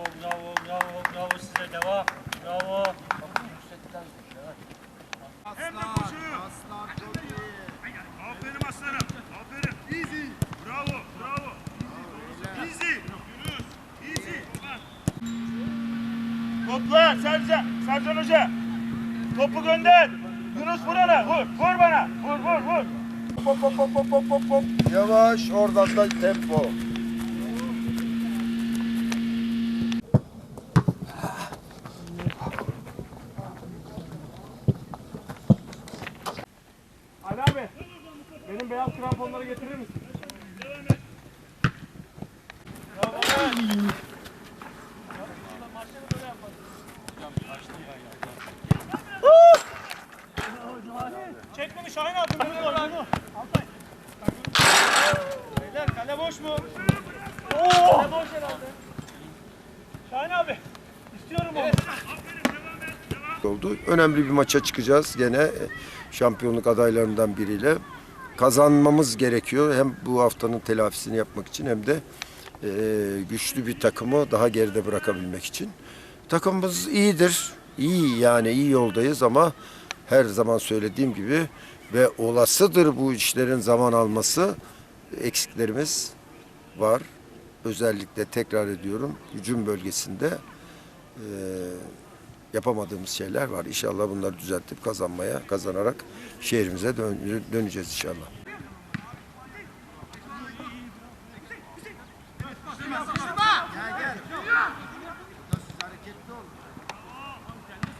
Bravo, bravo, bravo, bravo size devam. Bravo. Hemen koşuyor. Aferin aslanım. Aferin. Easy. Bravo. Bravo. Easy. Yunus. Easy. Topla Sercan. Sercan Hoca. Topu gönder. Yunus vur ona. Vur. Vur bana. Vur vur vur. Hop hop hop hop hop hop. Yavaş oradan da tempo. Ali abi. Benim beyaz kramponları getirir misin? Çekmeni Şahin abi. Bunu kale boş mu? Şahin abi. İstiyorum onu. oldu. Önemli bir maça çıkacağız gene şampiyonluk adaylarından biriyle. Kazanmamız gerekiyor hem bu haftanın telafisini yapmak için hem de e, güçlü bir takımı daha geride bırakabilmek için. Takımımız iyidir. İyi yani iyi yoldayız ama her zaman söylediğim gibi ve olasıdır bu işlerin zaman alması eksiklerimiz var. Özellikle tekrar ediyorum hücum bölgesinde e, yapamadığımız şeyler var. İnşallah bunları düzeltip kazanmaya, kazanarak şehrimize dön- döneceğiz inşallah.